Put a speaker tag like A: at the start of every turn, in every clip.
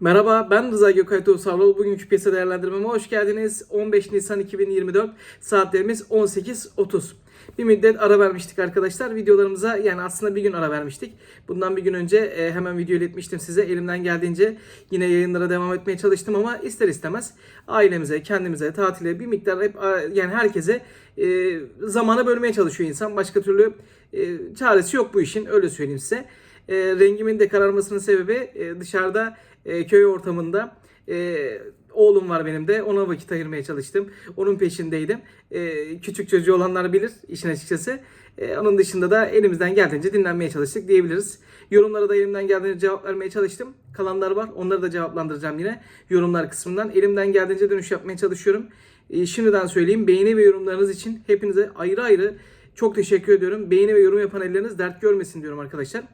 A: Merhaba ben Rıza Gökay Tuğsarlı. Bugünkü piyasa değerlendirmeme hoş geldiniz. 15 Nisan 2024 saatlerimiz 18.30. Bir müddet ara vermiştik arkadaşlar. Videolarımıza yani aslında bir gün ara vermiştik. Bundan bir gün önce e, hemen video iletmiştim size. Elimden geldiğince yine yayınlara devam etmeye çalıştım ama ister istemez ailemize, kendimize, tatile bir miktar hep yani herkese e, zamanı bölmeye çalışıyor insan. Başka türlü e, çaresi yok bu işin öyle söyleyeyim size. Rengimin de kararmasının sebebi dışarıda e, köy ortamında e, oğlum var benim de ona vakit ayırmaya çalıştım. Onun peşindeydim. E, küçük çocuğu olanlar bilir işin açıkçası. E, onun dışında da elimizden geldiğince dinlenmeye çalıştık diyebiliriz. Yorumlara da elimden geldiğince cevap vermeye çalıştım. Kalanlar var. Onları da cevaplandıracağım yine yorumlar kısmından. Elimden geldiğince dönüş yapmaya çalışıyorum. E, şimdiden söyleyeyim beğeni ve yorumlarınız için hepinize ayrı ayrı çok teşekkür ediyorum. Beğeni ve yorum yapan elleriniz dert görmesin diyorum arkadaşlar.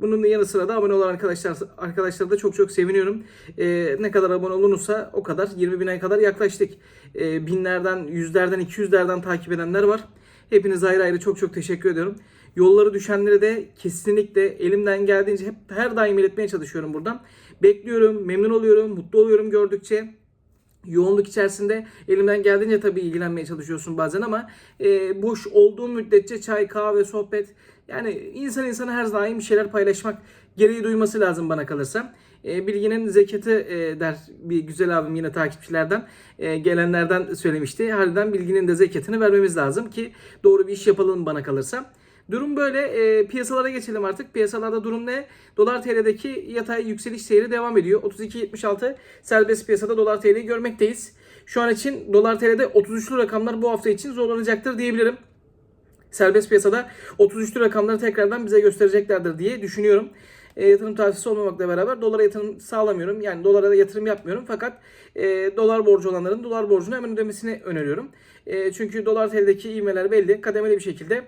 A: Bunun yanı sıra da abone olan arkadaşlar arkadaşlar da çok çok seviniyorum. Ee, ne kadar abone olunursa o kadar 20 bine kadar yaklaştık. Ee, binlerden, yüzlerden, 200'lerden takip edenler var. Hepinize ayrı ayrı çok çok teşekkür ediyorum. Yolları düşenlere de kesinlikle elimden geldiğince hep her daim iletmeye çalışıyorum buradan. Bekliyorum, memnun oluyorum, mutlu oluyorum gördükçe yoğunluk içerisinde elimden geldiğince tabii ilgilenmeye çalışıyorsun bazen ama e, boş olduğum müddetçe çay, kahve, sohbet yani insan insana her daim bir şeyler paylaşmak gereği duyması lazım bana kalırsa. E, bilginin zekatı e, der bir güzel abim yine takipçilerden e, gelenlerden söylemişti. Harbiden bilginin de zekatını vermemiz lazım ki doğru bir iş yapalım bana kalırsa. Durum böyle. E, piyasalara geçelim artık. Piyasalarda durum ne? Dolar TL'deki yatay yükseliş seyri devam ediyor. 32.76 serbest piyasada dolar TL'yi görmekteyiz. Şu an için dolar TL'de 33'lü rakamlar bu hafta için zorlanacaktır diyebilirim. Serbest piyasada 33'lü rakamları tekrardan bize göstereceklerdir diye düşünüyorum. E, yatırım tavsiyesi olmamakla beraber dolara yatırım sağlamıyorum. Yani dolara da yatırım yapmıyorum. Fakat e, dolar borcu olanların dolar borcunu hemen ödemesini öneriyorum. E, çünkü dolar TL'deki ivmeler belli. Kademeli bir şekilde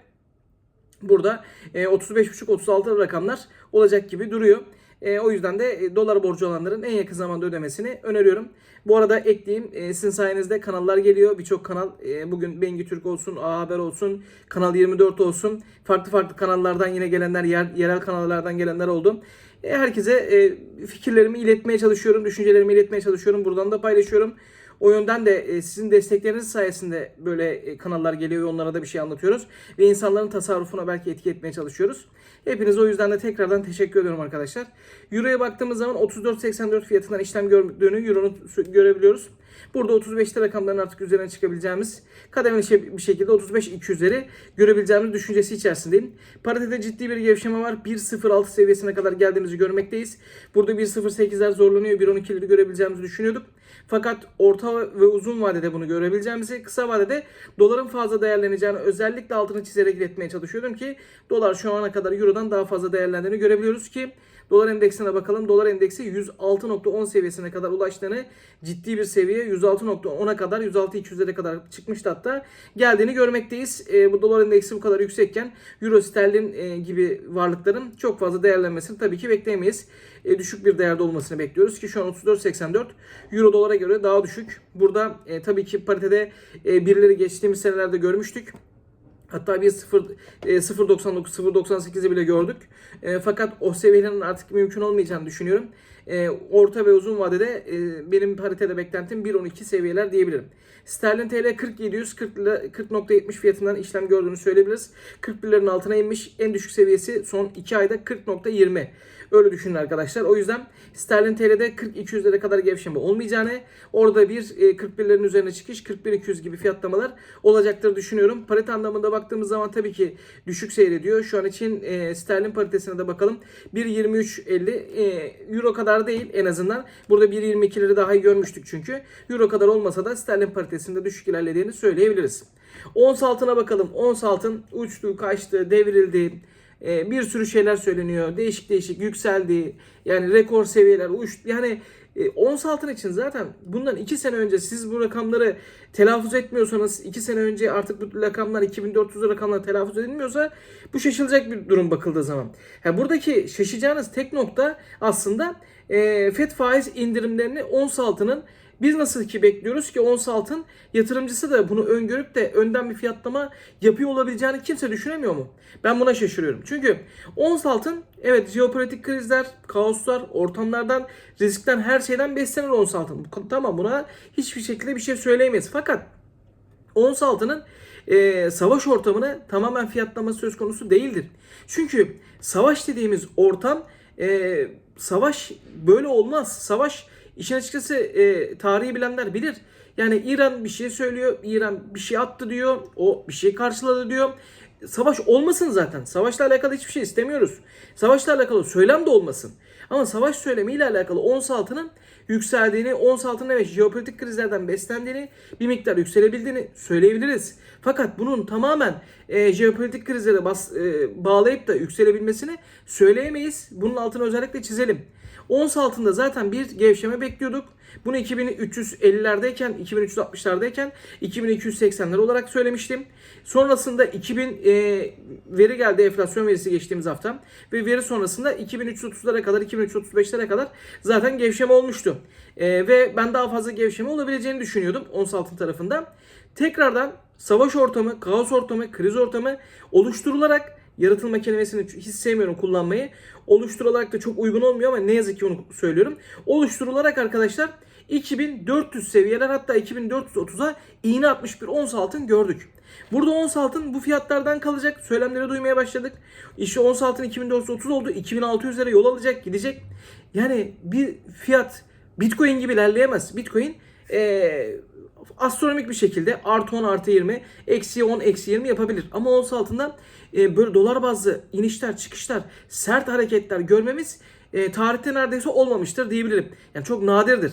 A: burada e, 35,5-36 rakamlar olacak gibi duruyor. E, o yüzden de e, dolar borcu olanların en yakın zamanda ödemesini öneriyorum. Bu arada ekleyeyim e, sizin sayenizde kanallar geliyor. Birçok kanal e, bugün Bengi Türk olsun, A Haber olsun, Kanal 24 olsun. Farklı farklı kanallardan yine gelenler, yer, yerel kanallardan gelenler oldu. E, herkese e, fikirlerimi iletmeye çalışıyorum, düşüncelerimi iletmeye çalışıyorum. Buradan da paylaşıyorum. O yönden de e, sizin destekleriniz sayesinde böyle e, kanallar geliyor ve onlara da bir şey anlatıyoruz. Ve insanların tasarrufuna belki etki etmeye çalışıyoruz. Hepinize o yüzden de tekrardan teşekkür ediyorum arkadaşlar. Euro'ya baktığımız zaman 34.84 fiyatından işlem gördüğünü Euro'nu görebiliyoruz. Burada 35'te rakamların artık üzerine çıkabileceğimiz kademeli şey- bir şekilde 35-2 üzeri görebileceğimiz düşüncesi içerisindeyim. Paritede ciddi bir gevşeme var. 1.06 seviyesine kadar geldiğimizi görmekteyiz. Burada 1.08'ler zorlanıyor. 1.12'leri görebileceğimizi düşünüyorduk. Fakat orta ve uzun vadede bunu görebileceğimizi, kısa vadede doların fazla değerleneceğini özellikle altını çizerek iletmeye çalışıyordum ki dolar şu ana kadar eurodan daha fazla değerlendiğini görebiliyoruz ki Dolar endeksine bakalım. Dolar endeksi 106.10 seviyesine kadar ulaştığını ciddi bir seviye 106.10'a kadar 106.200'lere kadar çıkmıştı hatta geldiğini görmekteyiz. E, bu dolar endeksi bu kadar yüksekken euro sterlin e, gibi varlıkların çok fazla değerlenmesini tabii ki bekleyemeyiz. E, düşük bir değerde olmasını bekliyoruz ki şu an 34.84 euro dolara göre daha düşük. Burada e, tabii ki paritede e, birileri geçtiğimiz senelerde görmüştük. Hatta bir 0 e, 0.99 0.98'i bile gördük. E, fakat o seviyelerin artık mümkün olmayacağını düşünüyorum. E, orta ve uzun vadede e, benim paritede beklentim 1.12 seviyeler diyebilirim. Sterlin TL 40.700 40 lira- 40.70 fiyatından işlem gördüğünü söyleyebiliriz. 41'lerin altına inmiş. En düşük seviyesi son 2 ayda 40.20. Öyle düşünün arkadaşlar. O yüzden sterlin TL'de 40-200'lere kadar gevşeme olmayacağını, orada bir e, 41'lerin üzerine çıkış 41-200 gibi fiyatlamalar olacaktır düşünüyorum. Parite anlamında baktığımız zaman tabii ki düşük seyrediyor. Şu an için e, sterlin paritesine de bakalım. 1.23.50 e, euro kadar değil en azından. Burada 1.22'leri daha iyi görmüştük çünkü. Euro kadar olmasa da sterlin paritesinde düşük ilerlediğini söyleyebiliriz. Ons altına bakalım. Ons altın uçtu, kaçtı, devrildi. Ee, bir sürü şeyler söyleniyor. Değişik değişik yükseldi. Yani rekor seviyeler uçtu. Yani e, ons altın için zaten bundan 2 sene önce siz bu rakamları telaffuz etmiyorsanız 2 sene önce artık bu rakamlar 2400 rakamlar telaffuz edilmiyorsa bu şaşılacak bir durum bakıldığı zaman. Ha, buradaki şaşacağınız tek nokta aslında e, FED faiz indirimlerini ons altının Biz nasıl ki bekliyoruz ki ons altın yatırımcısı da bunu öngörüp de önden bir fiyatlama yapıyor olabileceğini kimse düşünemiyor mu? Ben buna şaşırıyorum. Çünkü ons altın evet jeopolitik krizler, kaoslar, ortamlardan, riskten her şeyden beslenir ons altın. Tamam buna hiçbir şekilde bir şey söyleyemeyiz. Fakat ons altının e, savaş ortamını tamamen fiyatlaması söz konusu değildir. Çünkü savaş dediğimiz ortam e, savaş böyle olmaz. Savaş işin açıkçası e, tarihi bilenler bilir. Yani İran bir şey söylüyor, İran bir şey attı diyor, o bir şey karşıladı diyor. Savaş olmasın zaten. Savaşla alakalı hiçbir şey istemiyoruz. Savaşla alakalı söylem de olmasın. Ama savaş söylemiyle alakalı ons altının yükseldiğini, ons altının evet jeopolitik krizlerden beslendiğini, bir miktar yükselebildiğini söyleyebiliriz. Fakat bunun tamamen e, jeopolitik krizlere bas, e, bağlayıp da yükselebilmesini söyleyemeyiz. Bunun altını özellikle çizelim. Ons altında zaten bir gevşeme bekliyorduk. Bunu 2350'lerdeyken, 2360'lardayken 2280'ler olarak söylemiştim. Sonrasında 2000 e, veri geldi enflasyon verisi geçtiğimiz hafta ve veri sonrasında 2330'lara kadar 2335'lere kadar zaten gevşeme olmuştu. E, ve ben daha fazla gevşeme olabileceğini düşünüyordum ons altın tarafında. Tekrardan savaş ortamı, kaos ortamı, kriz ortamı oluşturularak yaratılma kelimesini hiç sevmiyorum kullanmayı. Oluşturularak da çok uygun olmuyor ama ne yazık ki onu söylüyorum. Oluşturularak arkadaşlar 2400 seviyeler hatta 2430'a iğne atmış bir ons altın gördük. Burada ons altın bu fiyatlardan kalacak. Söylemleri duymaya başladık. İşte ons altın 2430 oldu. 2600'lere yol alacak gidecek. Yani bir fiyat Bitcoin gibi ilerleyemez. Bitcoin ee, astronomik bir şekilde artı 10 artı 20 eksi 10 eksi 20 yapabilir. Ama ons altında e, böyle dolar bazlı inişler çıkışlar sert hareketler görmemiz e, tarihte neredeyse olmamıştır diyebilirim. Yani çok nadirdir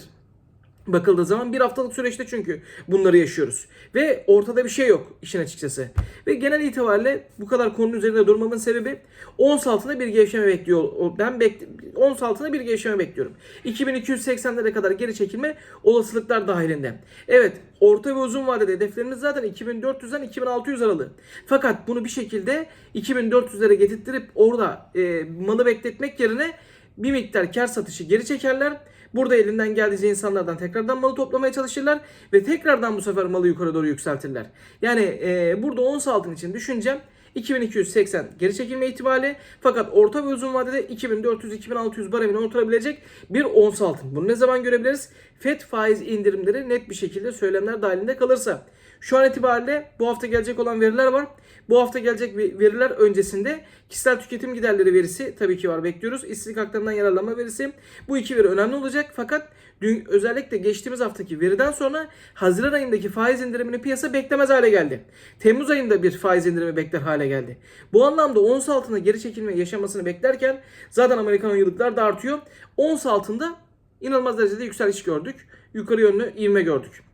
A: bakıldığı zaman bir haftalık süreçte çünkü bunları yaşıyoruz. Ve ortada bir şey yok işin açıkçası. Ve genel itibariyle bu kadar konunun üzerinde durmamın sebebi ons altında bir gevşeme bekliyor. Ben bek ons altında bir gevşeme bekliyorum. 2280'lere kadar geri çekilme olasılıklar dahilinde. Evet orta ve uzun vadede hedeflerimiz zaten 2400'den 2600 aralığı. Fakat bunu bir şekilde 2400'lere getirttirip orada e, malı bekletmek yerine bir miktar kar satışı geri çekerler. Burada elinden geldiğince insanlardan tekrardan malı toplamaya çalışırlar ve tekrardan bu sefer malı yukarı doğru yükseltirler. Yani e, burada ons altın için düşüncem 2280 geri çekilme ihtimali fakat orta ve uzun vadede 2400-2600 baremine oturabilecek bir ons altın. Bunu ne zaman görebiliriz? FED faiz indirimleri net bir şekilde söylemler dahilinde kalırsa. Şu an itibariyle bu hafta gelecek olan veriler var. Bu hafta gelecek veriler öncesinde kişisel tüketim giderleri verisi tabii ki var bekliyoruz. İşsizlik haklarından yararlanma verisi. Bu iki veri önemli olacak fakat dün özellikle geçtiğimiz haftaki veriden sonra Haziran ayındaki faiz indirimini piyasa beklemez hale geldi. Temmuz ayında bir faiz indirimi bekler hale geldi. Bu anlamda ons altında geri çekilme yaşamasını beklerken zaten Amerikan yıllıklar da artıyor. Ons altında inanılmaz derecede yükseliş gördük. Yukarı yönlü ivme gördük.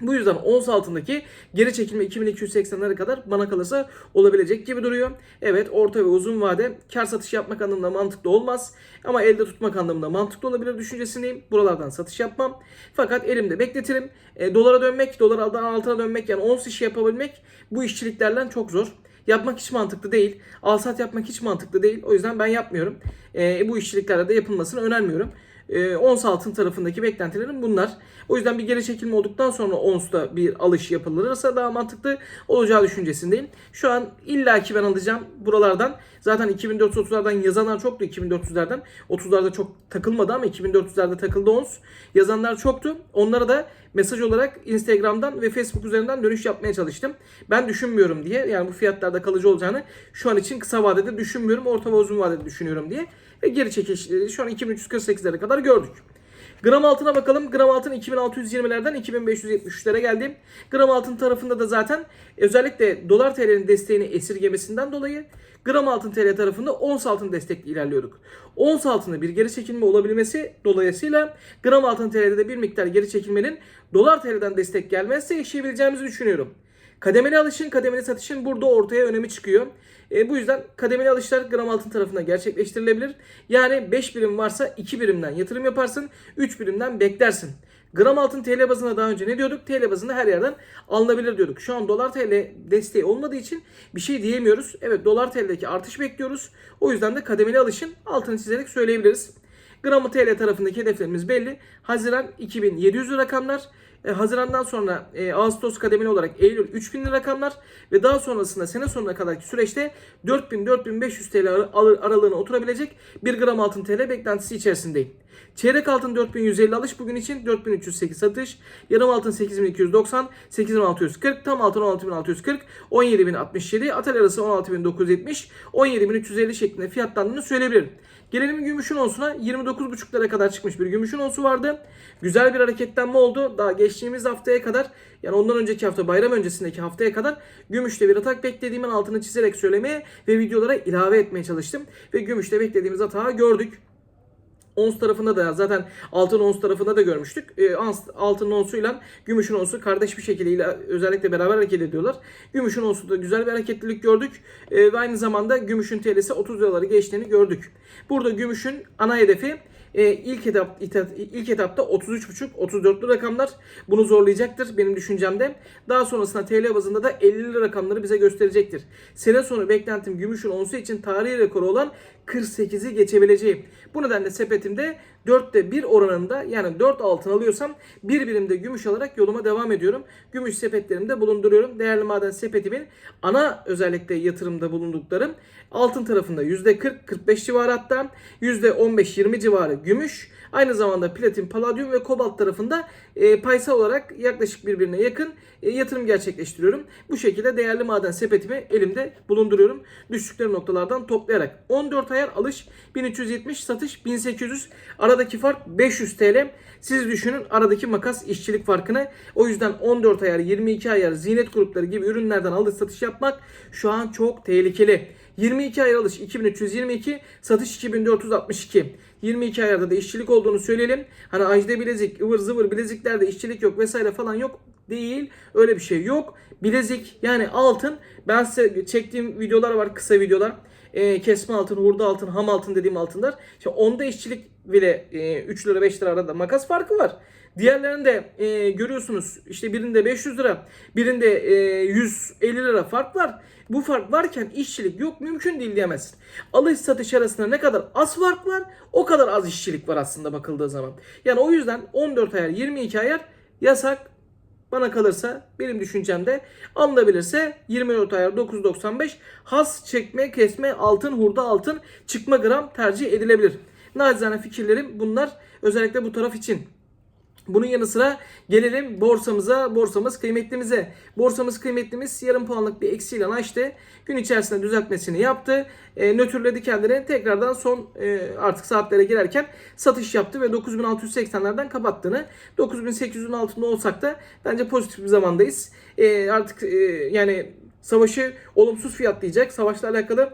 A: Bu yüzden ons altındaki geri çekilme 2280'lere kadar bana kalırsa olabilecek gibi duruyor. Evet orta ve uzun vade kar satış yapmak anlamında mantıklı olmaz. Ama elde tutmak anlamında mantıklı olabilir düşüncesindeyim. Buralardan satış yapmam. Fakat elimde bekletirim. E, dolara dönmek, dolardan altına dönmek yani ons işi yapabilmek bu işçiliklerden çok zor. Yapmak hiç mantıklı değil. Alsat yapmak hiç mantıklı değil. O yüzden ben yapmıyorum. E, bu işçiliklerde de yapılmasını önermiyorum e, ons altın tarafındaki beklentilerim bunlar. O yüzden bir geri çekilme olduktan sonra onsta bir alış yapılırsa daha mantıklı olacağı düşüncesindeyim. Şu an illaki ben alacağım buralardan. Zaten 2430'lardan yazanlar çoktu 2400'lerden. 30'larda çok takılmadı ama 2400'lerde takıldı ons. Yazanlar çoktu. Onlara da mesaj olarak Instagram'dan ve Facebook üzerinden dönüş yapmaya çalıştım. Ben düşünmüyorum diye yani bu fiyatlarda kalıcı olacağını şu an için kısa vadede düşünmüyorum. Orta ve uzun vadede düşünüyorum diye. Ve geri çekilişleri şu an 2348'lere kadar gördük. Gram altına bakalım. Gram altın 2620'lerden 2573'lere geldi. Gram altın tarafında da zaten özellikle dolar TL'nin desteğini esirgemesinden dolayı gram altın TL tarafında ons altın destekli ilerliyorduk. Ons altında bir geri çekilme olabilmesi dolayısıyla gram altın TL'de de bir miktar geri çekilmenin dolar TL'den destek gelmezse yaşayabileceğimizi düşünüyorum. Kademeli alışın, kademeli satışın burada ortaya önemi çıkıyor. E, bu yüzden kademeli alışlar gram altın tarafından gerçekleştirilebilir. Yani 5 birim varsa 2 birimden yatırım yaparsın, 3 birimden beklersin. Gram altın TL bazında daha önce ne diyorduk? TL bazında her yerden alınabilir diyorduk. Şu an dolar TL desteği olmadığı için bir şey diyemiyoruz. Evet dolar TL'deki artış bekliyoruz. O yüzden de kademeli alışın altını çizerek söyleyebiliriz. Gramı TL tarafındaki hedeflerimiz belli. Haziran 2700 rakamlar. E, Haziran'dan sonra e, Ağustos kademeli olarak Eylül 3000 rakamlar ve daha sonrasında sene sonuna kadarki süreçte 4000-4500 TL ar- aralığına oturabilecek 1 gram altın TL beklentisi içerisindeyim. Çeyrek altın 4150 alış bugün için 4308 satış. Yarım altın 8290, 8640, tam altın 16640, 17067, atel arası 16970, 17350 şeklinde fiyatlandığını söyleyebilirim. Gelelim gümüşün onsuna 29,5 lira kadar çıkmış bir gümüşün onsu vardı. Güzel bir hareketlenme oldu. Daha geçtiğimiz haftaya kadar yani ondan önceki hafta bayram öncesindeki haftaya kadar gümüşte bir atak beklediğimin altını çizerek söylemeye ve videolara ilave etmeye çalıştım. Ve gümüşte beklediğimiz hata gördük. Ons tarafında da zaten altın ons tarafında da görmüştük. E, altın onsuyla gümüşün onsu kardeş bir şekilde özellikle beraber hareket ediyorlar. Gümüşün onsu da güzel bir hareketlilik gördük. E, ve aynı zamanda gümüşün TL'si 30 liraları geçtiğini gördük. Burada gümüşün ana hedefi e, ilk etap ilk etapta 33,5 34'lü rakamlar bunu zorlayacaktır benim düşüncemde. Daha sonrasında TL bazında da 50'li rakamları bize gösterecektir. Sene sonu beklentim gümüşün onsu için tarihi rekoru olan 48'i geçebileceğim. Bu nedenle sepetimde 4'te 1 oranında yani 4 altın alıyorsam bir birimde gümüş alarak yoluma devam ediyorum. Gümüş sepetlerimde bulunduruyorum. Değerli maden sepetimin ana özellikle yatırımda bulunduklarım altın tarafında %40-45 civarı hatta %15-20 civarı gümüş. Aynı zamanda platin, paladyum ve kobalt tarafında e, paysal olarak yaklaşık birbirine yakın e, yatırım gerçekleştiriyorum. Bu şekilde değerli maden sepetimi elimde bulunduruyorum. Düştükleri noktalardan toplayarak. 14 ayar alış 1370 satış 1800 aradaki fark 500 TL. Siz düşünün aradaki makas işçilik farkını. O yüzden 14 ayar 22 ayar zinet grupları gibi ürünlerden alış satış yapmak şu an çok tehlikeli. 22 ayar alış 2322, satış 2462. 22 ayarda da işçilik olduğunu söyleyelim. Hani ajda bilezik, ıvır zıvır bileziklerde işçilik yok vesaire falan yok. Değil. Öyle bir şey yok. Bilezik yani altın. Ben size çektiğim videolar var kısa videolar. Ee, kesme altın, hurda altın, ham altın dediğim altınlar. İşte onda işçilik bile e, 3 lira 5 lira arada makas farkı var. Diğerlerinde e, görüyorsunuz işte birinde 500 lira, birinde e, 150 lira fark var. Bu fark varken işçilik yok mümkün değil diyemezsin. Alış satış arasında ne kadar az fark var o kadar az işçilik var aslında bakıldığı zaman. Yani o yüzden 14 ayar 22 ayar yasak bana kalırsa benim düşüncemde alınabilirse 24 ayar 9.95 has çekme kesme altın hurda altın çıkma gram tercih edilebilir. Nacizane fikirlerim bunlar özellikle bu taraf için. Bunun yanı sıra gelelim borsamıza, borsamız kıymetlimize. Borsamız kıymetlimiz yarım puanlık bir eksiyle açtı. Gün içerisinde düzeltmesini yaptı. E, nötrledi kendini. Tekrardan son e, artık saatlere girerken satış yaptı ve 9680'lerden kapattığını. 9800'ün altında olsak da bence pozitif bir zamandayız. E, artık e, yani savaşı olumsuz fiyatlayacak. Savaşla alakalı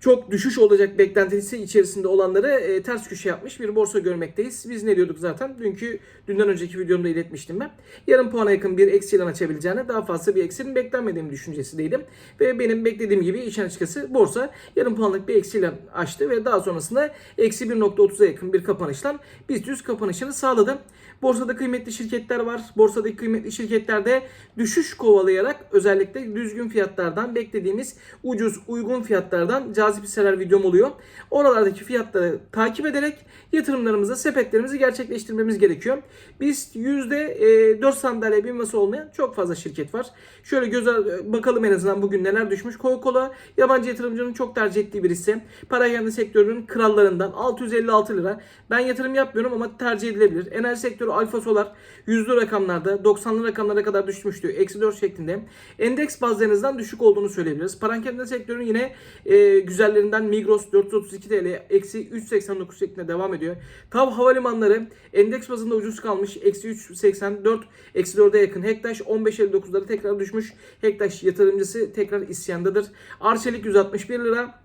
A: çok düşüş olacak beklentisi içerisinde olanları e, ters köşe yapmış bir borsa görmekteyiz. Biz ne diyorduk zaten? Dünkü, dünden önceki videomda iletmiştim ben. Yarım puana yakın bir eksiyle açabileceğine daha fazla bir eksinin beklenmediğim düşüncesindeydim. Ve benim beklediğim gibi işin açıkçası borsa yarım puanlık bir eksiyle açtı ve daha sonrasında eksi 1.30'a yakın bir kapanışla biz düz kapanışını sağladı. Borsada kıymetli şirketler var. Borsadaki kıymetli şirketlerde düşüş kovalayarak özellikle düzgün fiyatlardan beklediğimiz ucuz uygun fiyatlardan cazip hisseler videom oluyor. Oralardaki fiyatları takip ederek yatırımlarımızı, sepetlerimizi gerçekleştirmemiz gerekiyor. Biz %4 sandalye binması olmayan çok fazla şirket var. Şöyle göze bakalım en azından bugün neler düşmüş. Coca-Cola yabancı yatırımcının çok tercih ettiği bir hisse. Para sektörünün krallarından 656 lira. Ben yatırım yapmıyorum ama tercih edilebilir. Enerji sektörü Alfa Solar yüzlü rakamlarda 90'lı rakamlara kadar düşmüştü. Eksi 4 şeklinde. Endeks bazlarınızdan düşük olduğunu söyleyebiliriz. Parakende sektörünün yine e, güzellerinden Migros 432 TL eksi 3.89 şeklinde devam ediyor. Tav havalimanları endeks bazında ucuz kalmış. Eksi 3.84 eksi 4'e yakın. Hektaş 15.59'lara tekrar düşmüş. Hektaş yatırımcısı tekrar isyandadır. Arçelik 161 lira.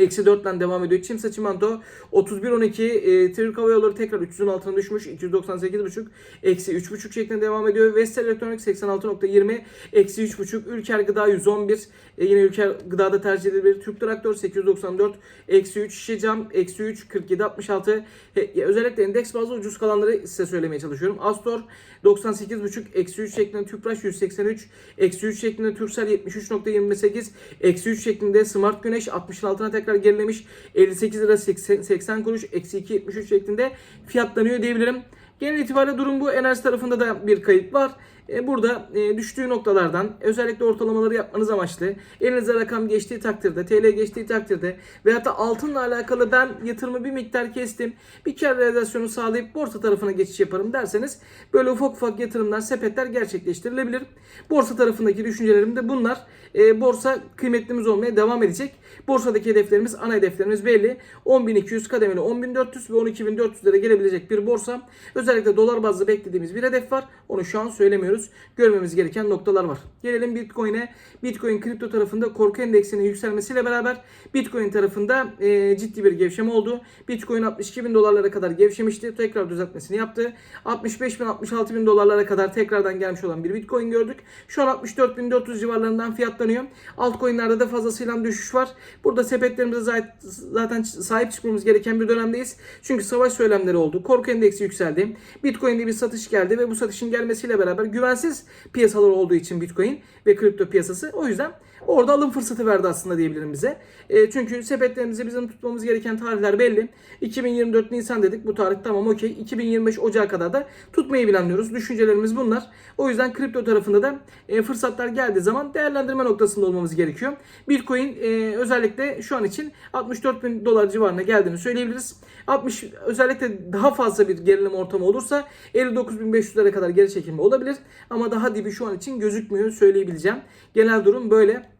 A: Eksi 4'ten devam ediyor. Çimsa Çimento 31.12 e, Türk Hava Yolları tekrar 300'ün altına düşmüş. 298.5 eksi 3.5 şeklinde devam ediyor. Vestel Elektronik 86.20 eksi 3.5 Ülker Gıda 111 e, yine Ülker Gıda'da tercih edilebilir. Türk Traktör 894 eksi 3 Şişe Cam eksi 3 47.66 e, özellikle endeks bazlı ucuz kalanları size söylemeye çalışıyorum. Astor 98.5 eksi 3 şeklinde Tüpraş 183 eksi 3 şeklinde Türksel 73.28 eksi 3 şeklinde Smart Güneş 60'ın altına tekrar tekrar gerilemiş. 58 lira 80, 80 kuruş eksi 2.73 şeklinde fiyatlanıyor diyebilirim. Genel itibariyle durum bu. Enerji tarafında da bir kayıp var. E, Burada e, düştüğü noktalardan özellikle ortalamaları yapmanız amaçlı elinize rakam geçtiği takdirde, TL geçtiği takdirde veyahut da altınla alakalı ben yatırımı bir miktar kestim, bir kar realizasyonu sağlayıp borsa tarafına geçiş yaparım derseniz böyle ufak ufak yatırımlar, sepetler gerçekleştirilebilir. Borsa tarafındaki düşüncelerim de bunlar. E, borsa kıymetlimiz olmaya devam edecek. Borsadaki hedeflerimiz, ana hedeflerimiz belli. 10.200 kademeli 10.400 ve 12.400'lere gelebilecek bir borsa. Özellikle dolar bazlı beklediğimiz bir hedef var. Onu şu an söylemiyoruz. Görmemiz gereken noktalar var. Gelelim Bitcoin'e. Bitcoin kripto tarafında korku endeksinin yükselmesiyle beraber Bitcoin tarafında e, ciddi bir gevşeme oldu. Bitcoin 62 bin dolarlara kadar gevşemişti. Tekrar düzeltmesini yaptı. 65 bin 66 bin dolarlara kadar tekrardan gelmiş olan bir Bitcoin gördük. Şu an 64.400 civarlarından fiyatlanıyor. Altcoin'lerde de fazlasıyla düşüş var. Burada sepetlerimize zaten sahip çıkmamız gereken bir dönemdeyiz. Çünkü savaş söylemleri oldu. Korku endeksi yükseldi. Bitcoin'de bir satış geldi ve bu satışın gelmesiyle beraber güvensiz piyasalar olduğu için Bitcoin ve kripto piyasası. O yüzden orada alım fırsatı verdi aslında diyebilirim bize. E, çünkü sepetlerimizi bizim tutmamız gereken tarihler belli. 2024 Nisan dedik bu tarih tamam okey. 2025 Ocağı kadar da tutmayı planlıyoruz. Düşüncelerimiz bunlar. O yüzden kripto tarafında da e, fırsatlar geldiği zaman değerlendirme noktasında olmamız gerekiyor. Bitcoin e, özellikle şu an için 64 bin dolar civarına geldiğini söyleyebiliriz. 60 özellikle daha fazla bir gerilim ortamı olursa 59.500'lere kadar geri çekilme olabilir. Ama daha dibi şu an için gözükmüyor söyleyebileceğim. Genel durum böyle.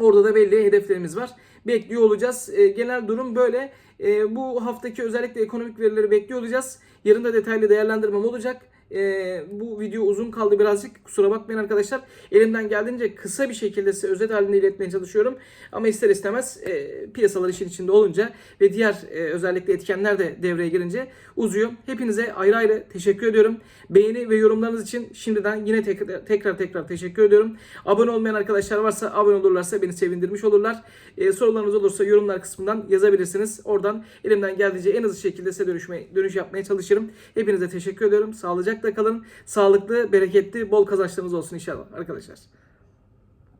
A: Orada da belli hedeflerimiz var. Bekliyor olacağız. E, genel durum böyle. E, bu haftaki özellikle ekonomik verileri bekliyor olacağız. Yarın da detaylı değerlendirmem olacak. E, bu video uzun kaldı birazcık. Kusura bakmayın arkadaşlar. Elimden geldiğince kısa bir şekilde size özet halinde iletmeye çalışıyorum. Ama ister istemez e, piyasalar işin içinde olunca ve diğer e, özellikle etkenler de devreye girince uzuyor. Hepinize ayrı ayrı teşekkür ediyorum. Beğeni ve yorumlarınız için şimdiden yine tekrar tekrar, tekrar teşekkür ediyorum. Abone olmayan arkadaşlar varsa abone olurlarsa beni sevindirmiş olurlar. E, sorularınız olursa yorumlar kısmından yazabilirsiniz. Oradan elimden geldiğince en hızlı şekilde size dönüşme, dönüş yapmaya çalışırım. Hepinize teşekkür ediyorum. Sağlıcakla kalın. Sağlıklı, bereketli, bol kazançlarınız olsun inşallah arkadaşlar.